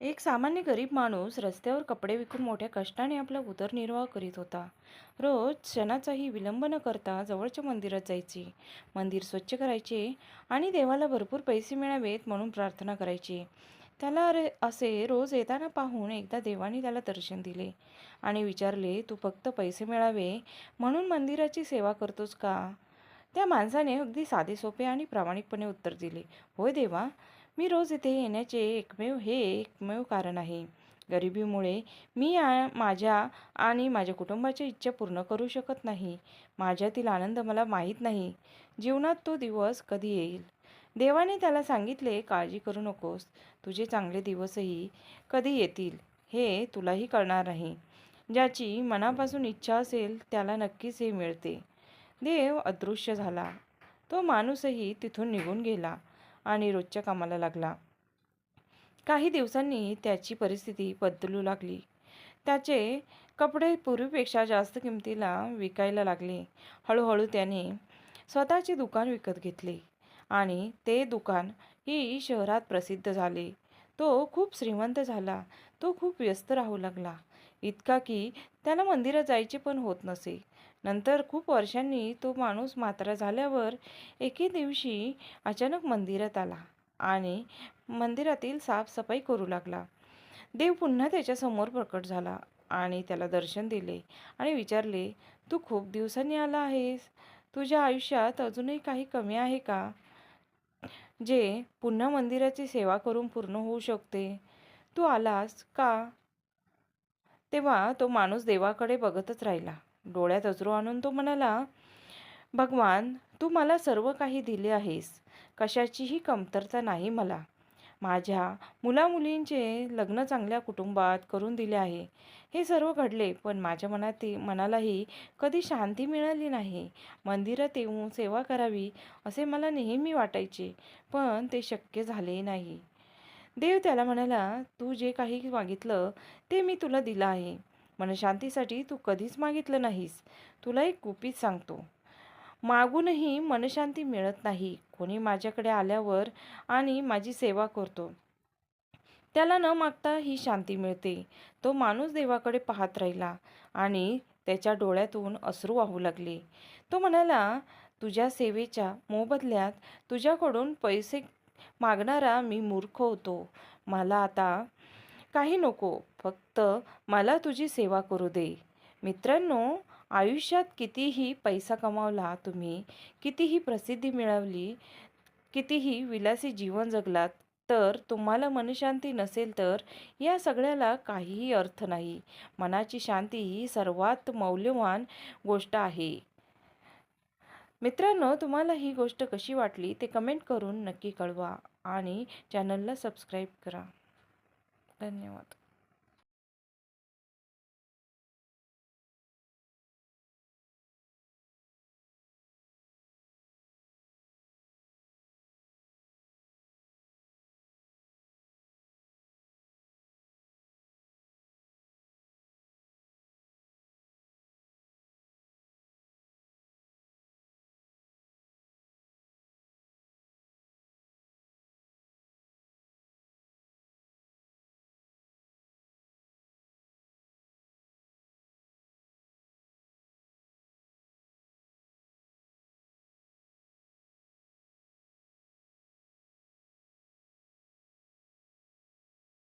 एक सामान्य गरीब माणूस रस्त्यावर कपडे विकून मोठ्या कष्टाने आपला उदरनिर्वाह करीत होता. रोज क्षणाचाही विलंब न करता जवळच्या मंदिरात जायचे, मंदिर स्वच्छ करायचे आणि देवाला भरपूर पैसे मिळावेत म्हणून प्रार्थना करायची त्याला अरे असे रोज येताना पाहून एकदा देवाने त्याला दर्शन दिले आणि विचारले, "तू फक्त पैसे मिळावे म्हणून मंदिराची सेवा करतोस का?" त्या माणसाने अगदी साधे सोपे आणि प्रामाणिकपणे उत्तर दिले, "होय देवा, मी रोज इथे येण्याचे एकमेव हे एकमेव कारण आहे. गरिबीमुळे मी माझ्या आणि माझ्या कुटुंबाच्या इच्छा पूर्ण करू शकत नाही. माझ्यातील आनंद मला माहीत नाही. जीवनात तो दिवस कधी येईल?" देवाने त्याला सांगितले, "काळजी करू नकोस. तुझे चांगले दिवसही कधी येतील हे तुलाही कळणार नाही. ज्याची मनापासून इच्छा असेल त्याला नक्कीच हे मिळते." देव अदृश्य झाला. तो माणूसही तिथून निघून गेला आणि रोजच्या कामाला लागला. काही दिवसांनी त्याची परिस्थिती बदलू लागली. त्याचे कपडे पूर्वीपेक्षा जास्त किमतीला विकायला लागले. हळूहळू त्याने स्वतःचे दुकान विकत घेतले आणि ते दुकान ही शहरात प्रसिद्ध झाले. तो खूप श्रीमंत झाला. तो खूप व्यस्त राहू लागला. इतका की त्याला मंदिरात जायचे पण होत नसे. नंतर खूप वर्षांनी तो माणूस म्हातारा झाल्यावर एके दिवशी अचानक मंदिरात आला आणि मंदिरातील साफसफाई करू लागला. देव पुन्हा त्याच्यासमोर प्रकट झाला आणि त्याला दर्शन दिले आणि विचारले, "तू खूप दिवसांनी आला आहेस. तुझ्या आयुष्यात अजूनही काही कमी आहे का, जे पुन्हा मंदिराची सेवा करून पूर्ण होऊ शकते? तू आलास का?" तेव्हा तो माणूस देवाकडे बघतच राहिला. डोळ्यात अश्रू आणून तो म्हणाला, "भगवान, तू मला सर्व काही दिले आहेस. कशाचीही कमतरता नाही मला. माझ्या मुलामुलींचे लग्न चांगल्या कुटुंबात करून दिले आहे. हे सर्व घडले, पण माझ्या मनात मनालाही कधी शांती मिळाली नाही. मंदिरात येऊन सेवा करावी असे मला नेहमी वाटायचे, पण ते शक्य झाले नाही." देव त्याला म्हणाला, "तू जे काही मागितलं ते मी तुला दिलं आहे. मनशांतीसाठी तू कधीच मागितलं नाहीस. तुला एक गुपित सांगतो. मागूनही मनशांती मिळत नाही. कोणी माझ्याकडे आल्यावर आणि माझी सेवा करतो त्याला न मागता ही शांती मिळते." तो माणूस देवाकडे पाहत राहिला आणि त्याच्या डोळ्यातून अश्रू वाहू लागले. तो म्हणाला, "तुझ्या सेवेच्या मोबदल्यात तुझ्याकडून पैसे मागणारा मी मूर्ख होतो. मला आता काही नको. फक्त मला तुझी सेवा करू दे." मित्रांनो, आयुष्यात कितीही पैसा कमावला तुम्ही, कितीही प्रसिद्धी मिळवली, कितीही विलासी जीवन जगलात, तर तुम्हाला मनशांती नसेल तर या सगळ्याला काहीही अर्थ नाही. मनाची शांती ही सर्वात मौल्यवान गोष्ट आहे. मित्रांनो, तुम्हाला ही गोष्ट कशी वाटली ते कमेंट करून नक्की कळवा आणि चॅनलला सबस्क्राईब करा. धन्यवाद.